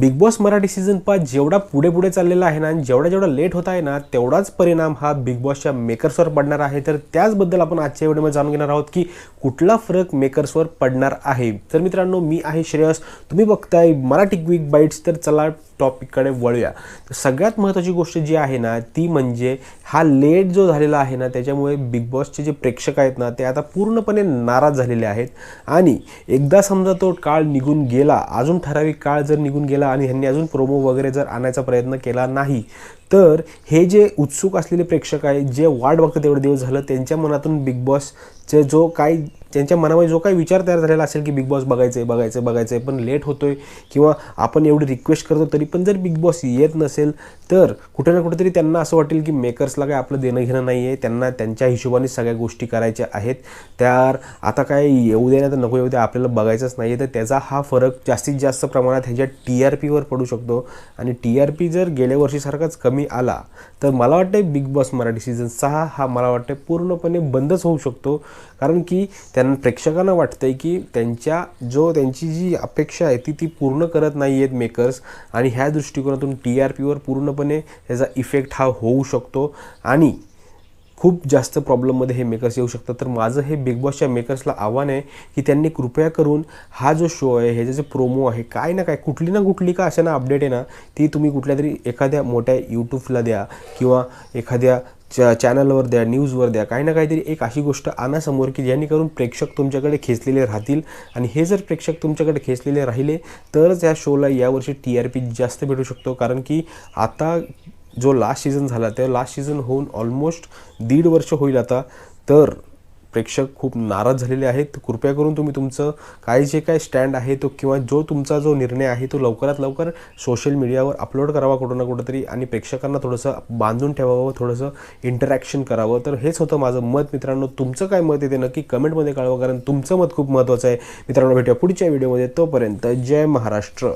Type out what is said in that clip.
Big boss Marathi season पाच जेवढा पुढे पुढे चाललेला आहे ना आणि जेवढा जेवढा लेट होत आहे ना तेवढाच परिणाम हा बिग बॉसच्या मेकर्सवर पडणार आहे. तर त्याचबद्दल आपण आजच्या व्हिडिओमध्ये जाणून घेणार आहोत की कुठला फरक मेकर्सवर पडणार आहे. तर मित्रांनो मी आहे श्रेयस. तुम्ही बघताय मराठी क्विक बाईट्स तर चला टॉपिककडे वळूया. तर सगळ्यात महत्त्वाची गोष्ट जी आहे ना ती म्हणजे हा लेट जो झालेला आहे ना त्याच्यामुळे बिग बॉसचे जे प्रेक्षक आहेत ना ते आता पूर्णपणे नाराज झालेले आहेत. आणि एकदा समजा तो काळ निघून गेला अजून ठराविक काळ जर निघून गेला आणि ह्यांनी अजून प्रोमो वगैरे जर आणायचा प्रयत्न केला नाही तर हे जे उत्सुक असलेले प्रेक्षक आहे जे वाट बघतात एवढे दिवस झालं त्यांच्या मनातून बिग बॉसचे जो काही त्यांच्या मनामध्ये जो काही विचार तयार झालेला असेल की बिग बॉस बघायचं आहे बघायचं आहे बघायचं आहे पण लेट होतोय किंवा आपण एवढी रिक्वेस्ट करतो तरी पण जर बिग बॉस येत नसेल तर कुठे ना कुठेतरी त्यांना असं वाटेल की मेकर्सला काय आपलं देणं घेणं नाही आहे त्यांना त्यांच्या हिशोबाने सगळ्या गोष्टी करायच्या आहेत. तर आता काय येऊ दे ना तर नको येऊ दे आपल्याला बघायचंच नाही आहे तर त्याचा हा फरक जास्तीत जास्त प्रमाणात ह्याच्या टी आर पीवर पडू शकतो. आणि टी आर पी जर गेल्या वर्षीसारखाच कमी आला तर मला वाटतं बिग बॉस मराठी सीझन सहा हा मला वाटतं पूर्णपणे बंदच होऊ शकतो. कारण की त्यांना प्रेक्षकांना वाटतं आहे की त्यांच्या जो त्यांची जी अपेक्षा आहे ती ती पूर्ण करत नाही आहेत मेकर्स आणि ह्या दृष्टिकोनातून टी आर पीवर पूर्णपणे त्याचा इफेक्ट हा होऊ शकतो. आणि खूप जास्त प्रॉब्लेममध्ये हे मेकर्स येऊ शकतात. तर माझं हे बिग बॉसच्या मेकर्सला आव्हान आहे की त्यांनी कृपया करून हा जो शो आहे ह्याचे जे प्रोमो आहे काय ना काय कुठली ना कुठली का अशा ना अपडेट आहे ना ती तुम्ही कुठल्या तरी एखाद्या मोठ्या यूट्यूबला द्या किंवा एखाद्या च चॅनलवर द्या न्यूजवर द्या. काही ना काहीतरी एक अशी गोष्ट आणा समोर की जेणेकरून प्रेक्षक तुमच्याकडे खेचलेले राहतील. आणि हे जर प्रेक्षक तुमच्याकडे खेचलेले राहिले तरच या शोला यावर्षी टी आर पी जास्त भेटू शकतो. कारण की आता जो लास्ट सीझन झाला त्या लास्ट सीझन होऊन ऑलमोस्ट दीड वर्ष होईल आता. तर प्रेक्षक खूप नाराज झालेले आहेत. कृपया करून तुम्ही तुमचं काय जे काय स्टँड आहे तो किंवा जो तुमचा जो निर्णय आहे तो लवकरात लवकर सोशल मीडियावर अपलोड करावा कुठं ना कुठंतरी आणि प्रेक्षकांना थोडंसं बांधून ठेवावं थोडंसं इंटरॅक्शन करावं. तर हेच होतं माझं मत मित्रांनो. तुमचं काय मत येते नक्की कमेंटमध्ये कळवा कारण तुमचं मत खूप महत्त्वाचं आहे. मित्रांनो भेटूया पुढच्या व्हिडिओमध्ये तोपर्यंत जय महाराष्ट्र.